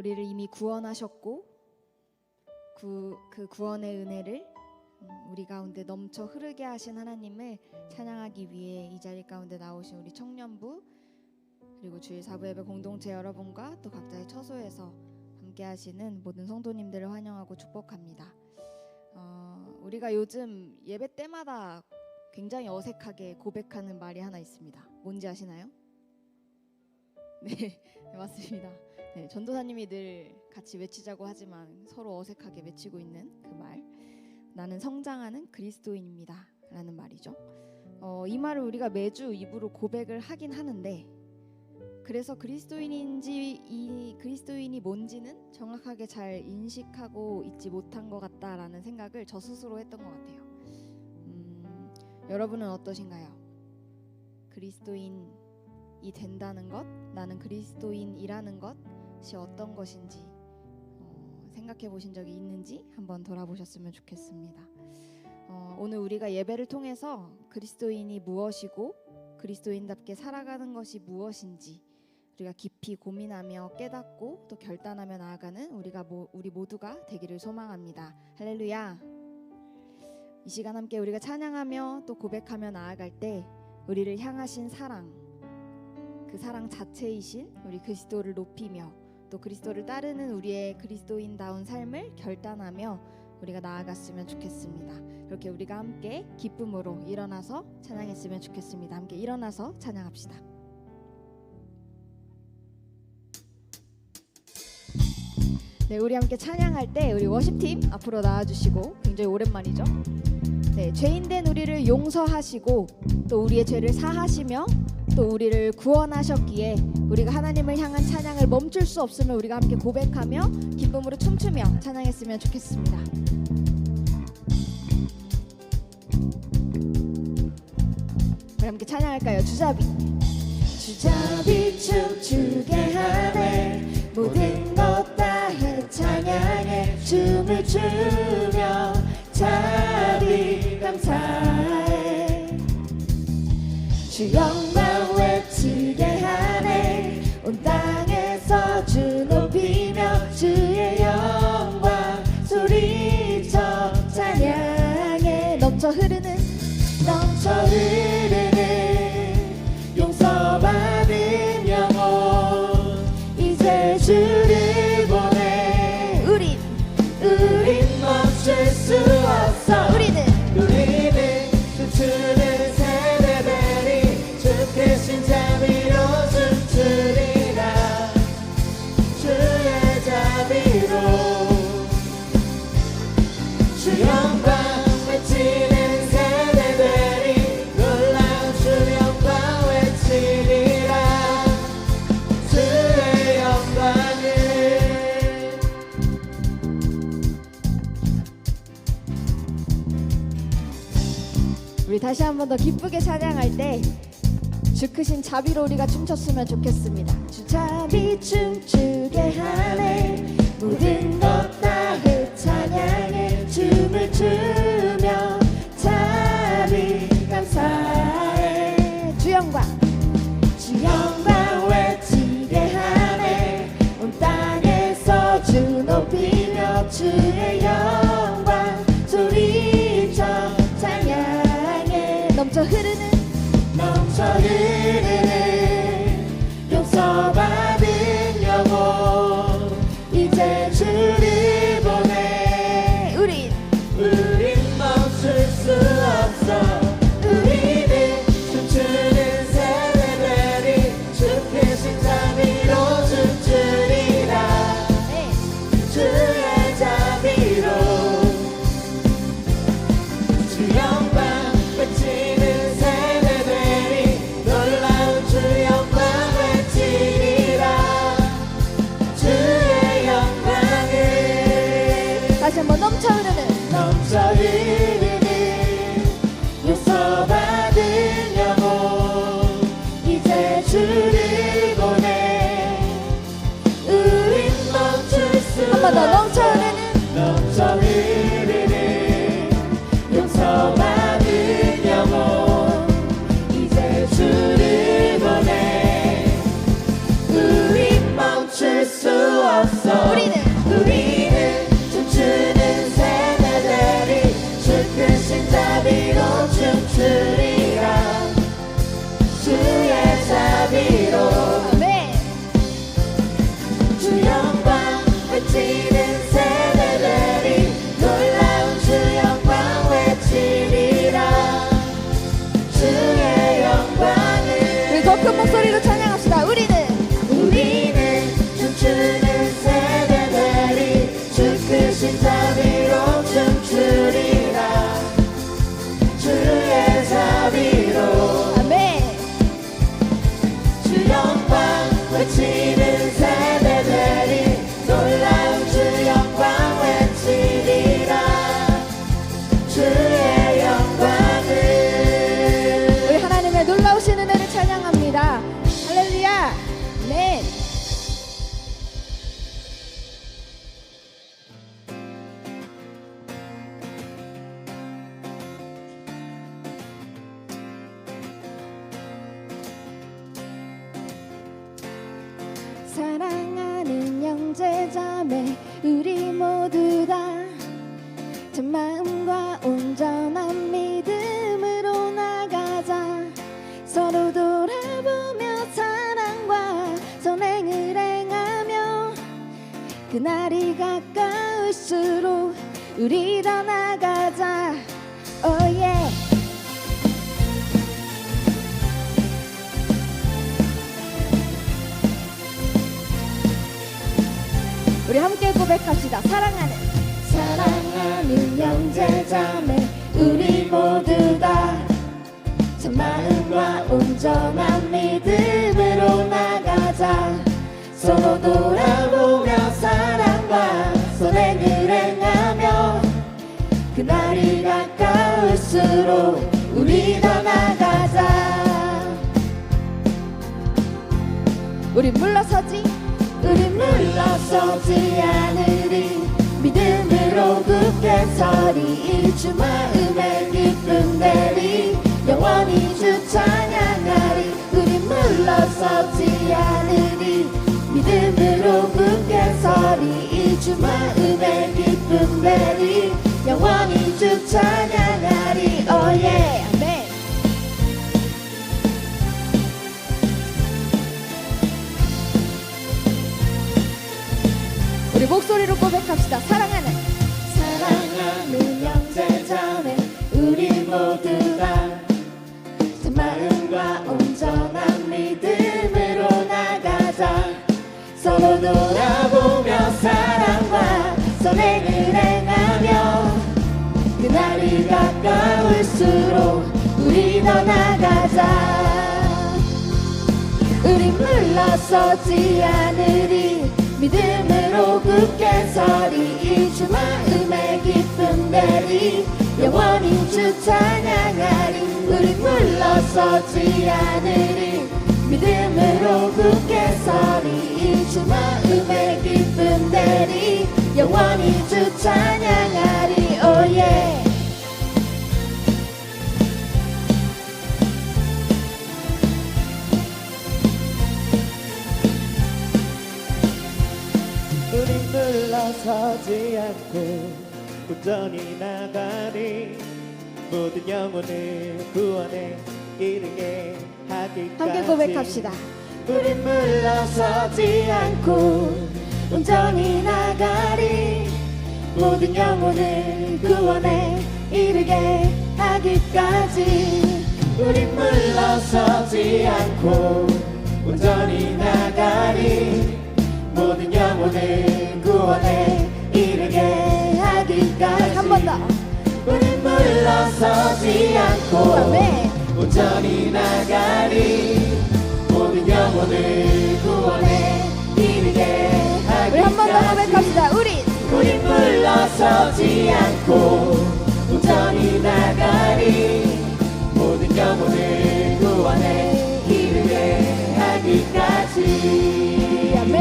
우리를 이미 구원하셨고 구, 그 구원의 은혜를 음, 우리 가운데 넘쳐 흐르게 하신 하나님을 찬양하기 위해 이 자리 가운데 나오신 우리 청년부 그리고 주일 사부 예배 공동체 여러분과 또 각자의 처소에서 함께 하시는 모든 성도님들을 환영하고 축복합니다. 어, 우리가 요즘 예배 때마다 굉장히 어색하게 고백하는 말이 하나 있습니다. 뭔지 아시나요? 네, 네, 맞습니다. 네, 전도사님이 늘 같이 외치자고 하지만 서로 어색하게 외치고 있는 그 말. 나는 성장하는 그리스도인입니다. 라는 말이죠. 어, 이 말을 우리가 매주 입으로 고백을 하긴 하는데 그래서 그리스도인인지 이 그리스도인이 뭔지는 정확하게 잘 인식하고 있지 못한 것 같다라는 생각을 저 스스로 했던 것 같아요. 음, 여러분은 어떠신가요? 그리스도인이 된다는 것, 나는 그리스도인이라는 것 이 어떤 것인지 어, 생각해 보신 적이 있는지 한번 돌아보셨으면 좋겠습니다. 어, 오늘 우리가 예배를 통해서 그리스도인이 무엇이고 그리스도인답게 살아가는 것이 무엇인지 우리가 깊이 고민하며 깨닫고 또 결단하며 나아가는 우리가 모, 우리 모두가 되기를 소망합니다. 할렐루야. 이 시간 함께 우리가 찬양하며 또 고백하며 나아갈 때 우리를 향하신 사랑 그 사랑 자체이신 우리 그리스도를 높이며 또 그리스도를 따르는 우리의 그리스도인다운 삶을 결단하며 우리가 나아갔으면 좋겠습니다. 이렇게 우리가 함께 기쁨으로 일어나서 찬양했으면 좋겠습니다. 함께 일어나서 찬양합시다. 네, 우리 함께 찬양할 때 우리 워십팀 앞으로 나와주시고 굉장히 오랜만이죠. 네, 죄인된 우리를 용서하시고 또 우리의 죄를 사하시며 또 우리를 구원하셨기에 우리가 하나님을 향한 찬양을 멈출 수 없음을 우리가 함께 고백하며 기쁨으로 춤추며 찬양했으면 좋겠습니다. 우리 함께 찬양할까요? 주자비. 주자비 춤추게 하네 모든 것다 찬양해 춤을 추며 주영 더 기쁘게 찬양할 때 주 크신 자비로 우리가 춤췄으면 좋겠습니다. 주 자비 춤추게 하네 모든 흐르는 형제자매 우리 모두 다 참 마음과 온전한 믿음으로 나가자. 서로 돌아보며 사랑과 선행을 행하며 그날이 가까울수록 우리 더 우리 함께 고백합시다. 사랑하는. 사랑하는 형제자매 우리 모두 다 참 마음과 온전한 믿음으로 나가자. 서로 돌아 물러서지 않으리 믿음으로 굳게 서리. 이주 마음의 기쁨 내리. 영원히 주 찬양하리. 우리 물러서지 않으리 믿음으로 굳게 서리. 이주 마음의 기쁨 내리. 영원히 주 찬양하리. 오예 아멘 고백합시다. 사랑하는. 사랑하는 형제자매 우리 모두 다참 마음과 온전한 믿음으로 나가자. 서로 돌아보며 사랑과 선행을 행하며 그날이 가까울수록 우리 더 나가자. 우리 물러서지 않으리 믿음으로 굳게 서리 이주 마음의 기쁨 내리. 영원히 주 찬양하리 우리 물러서지 않으리 믿음으로 굳게 서리 이주 마음의 기쁨 내리. 영원히 주 찬양하리 서지 않고 온전히 나가니 모든 영혼을 구원에 이르게 하기까지. 함께 고백합시다. 우린 물러서지 않고 온전히 나가리 모든 영혼을 구원에 이르게 하기까지. 우린 물러서지 않고 온전히 나 서지 않고 아멘 온전히 나가리. 모든 영혼을 구원에 이르게 우리 한 번 더 고백합시다. 우리 우린 물러서지 않고 온전히 나가리. 모든 영혼을 구원에 이르게 하기까지. 아멘.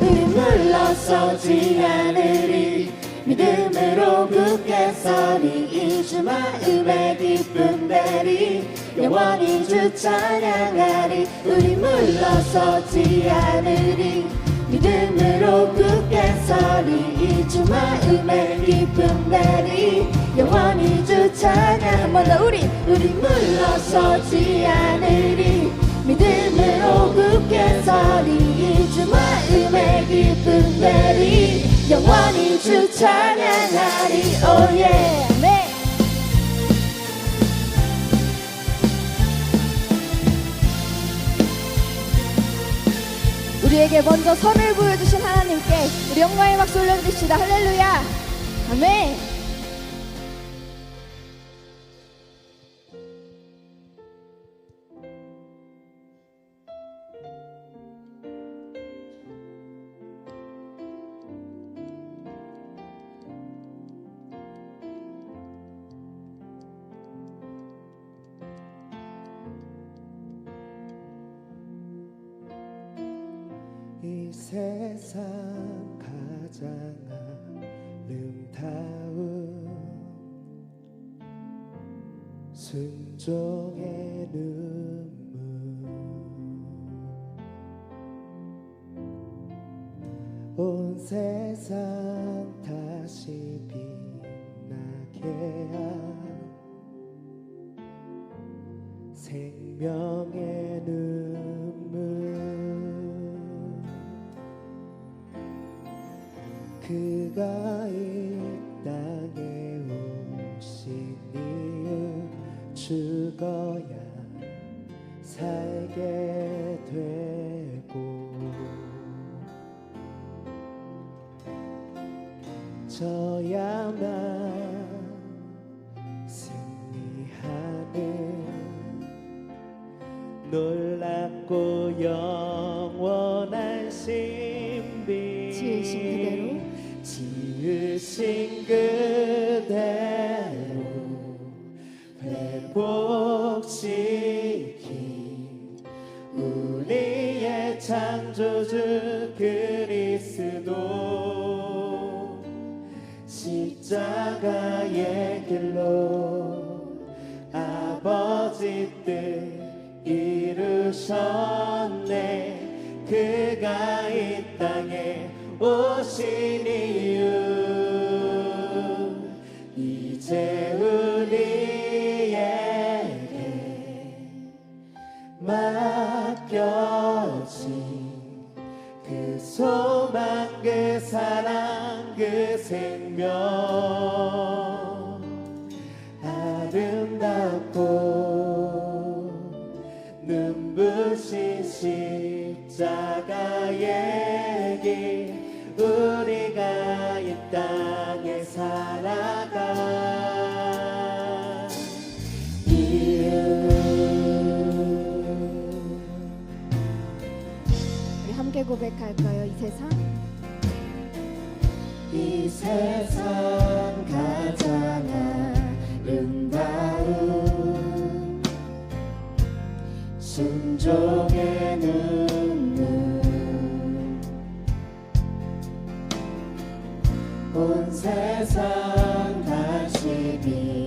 우린 물러서지 않으리 믿음으로 굳게 서리 이주 마음의 기쁨 내리 영원히 주 찬양하리 우리 물러서지 않으리 믿음으로 굳게 서리 이주 마음의 기쁨 내리 영원히 주 찬양 한번 더 우리 우리 물러서지 않으리 믿음으로 굳게 서리 이주 마음의 기쁨 내리 영원히 주 찬양하리 오예 네. 우리에게 먼저 선을 보여주신 하나님께 우리 영광의 박수 올려드립시다. 할렐루야. 아멘. 세상 가장 아름다운 순종의 눈물. 온 세상 그가 이 땅에 오신 이유 죽어야 살게 되 창조주 그리스도. 십자가의 길로 아버지 뜻 이루셨네. 그가 이 땅에 이 생명 아름답고 눈부신 십자가의 길 우리가 이 고백할까요? 이 세상 이 세상 가장 아름다운 순종의 눈물. 온 세상 다시 빛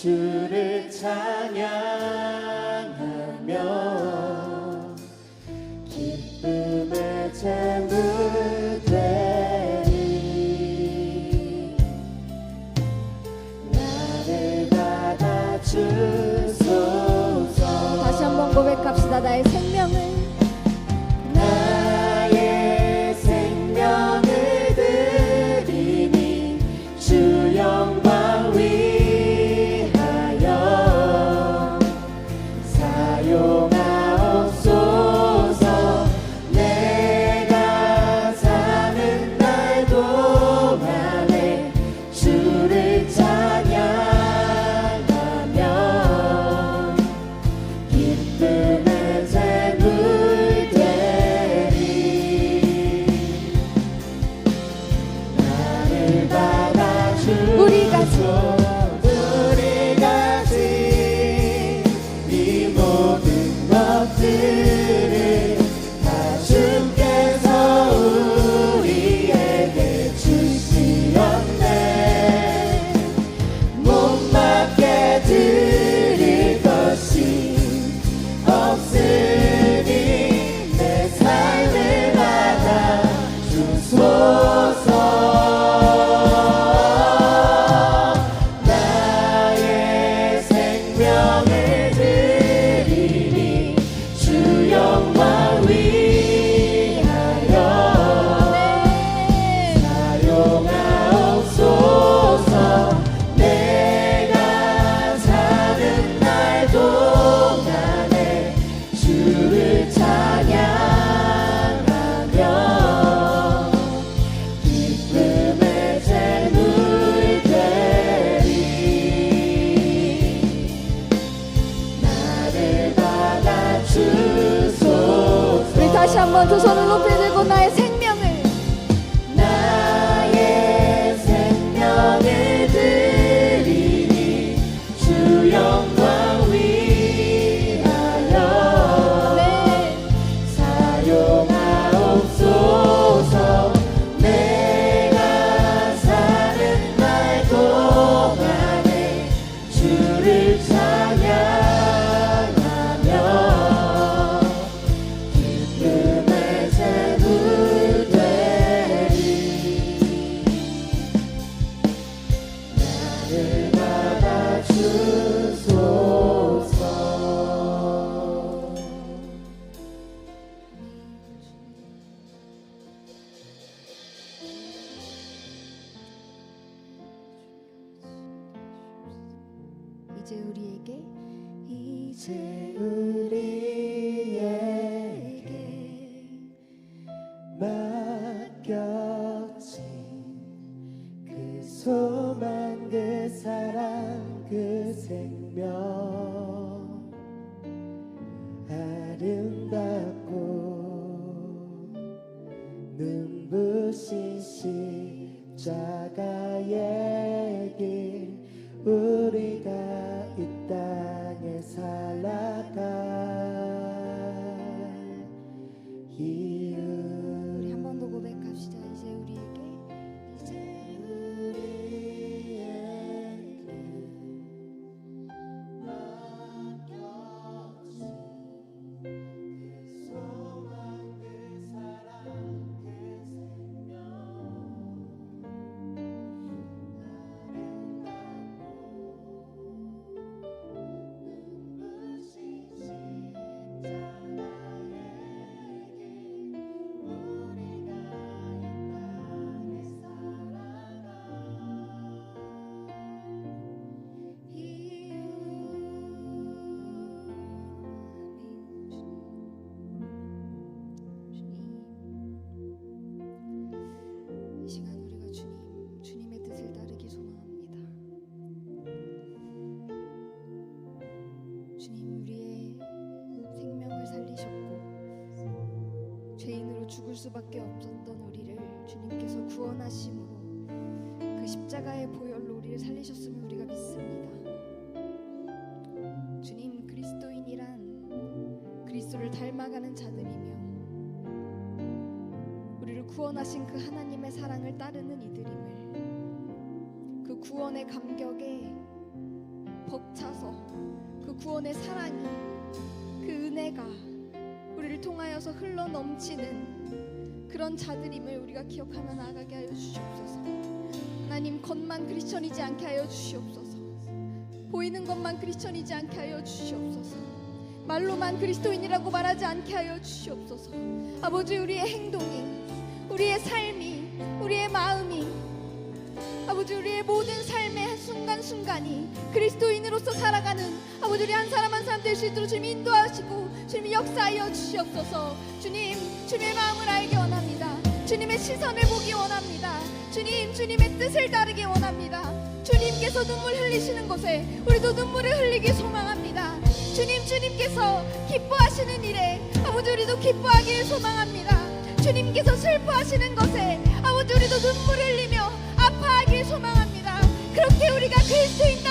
주를 찬양하며 기쁨의 재물 world. 수밖에 없었던 우리를 주님께서 구원하심으로 그 십자가의 보혈로 우리를 살리셨음을 우리가 믿습니다. 주님 그리스도인이란 그리스도를 닮아가는 자들이며 우리를 구원하신 그 하나님의 사랑을 따르는 이들임을 그 구원의 감격에 벅차서 그 구원의 사랑이 그 은혜가 우리를 통하여서 흘러 넘치는 그런 자들임을 우리가 기억하며 나아가게 하여 주시옵소서. 하나님 겉만 크리스천이지 않게 하여 주시옵소서. 보이는 것만 크리스천이지 않게 하여 주시옵소서. 말로만 그리스도인이라고 말하지 않게 하여 주시옵소서. 아버지 우리의 행동이 우리의 삶이 우리의 마음이 아버지 우리의 모든 삶의 순간순간이 그리스도인으로서 살아가는 아버지 우리 한 사람 한 사람 될 수 있도록 주님 인도하시고 주님 역사하여 주시옵소서 주님 주님의 마음을 알기 원합니다 주님의 시선을 보기 원합니다. 주님 주님의 뜻을 따르기 원합니다. 주님께서 눈물 흘리시는 곳에 우리도 눈물을 흘리기 소망합니다. 주님 주님께서 기뻐하시는 일에 아버지 우리도 기뻐하기를 소망합니다. 주님께서 슬퍼하시는 것에 아버지 우리도 눈물 흘리며 아파하길 소망합니다. 그렇게 우리가 그리스도인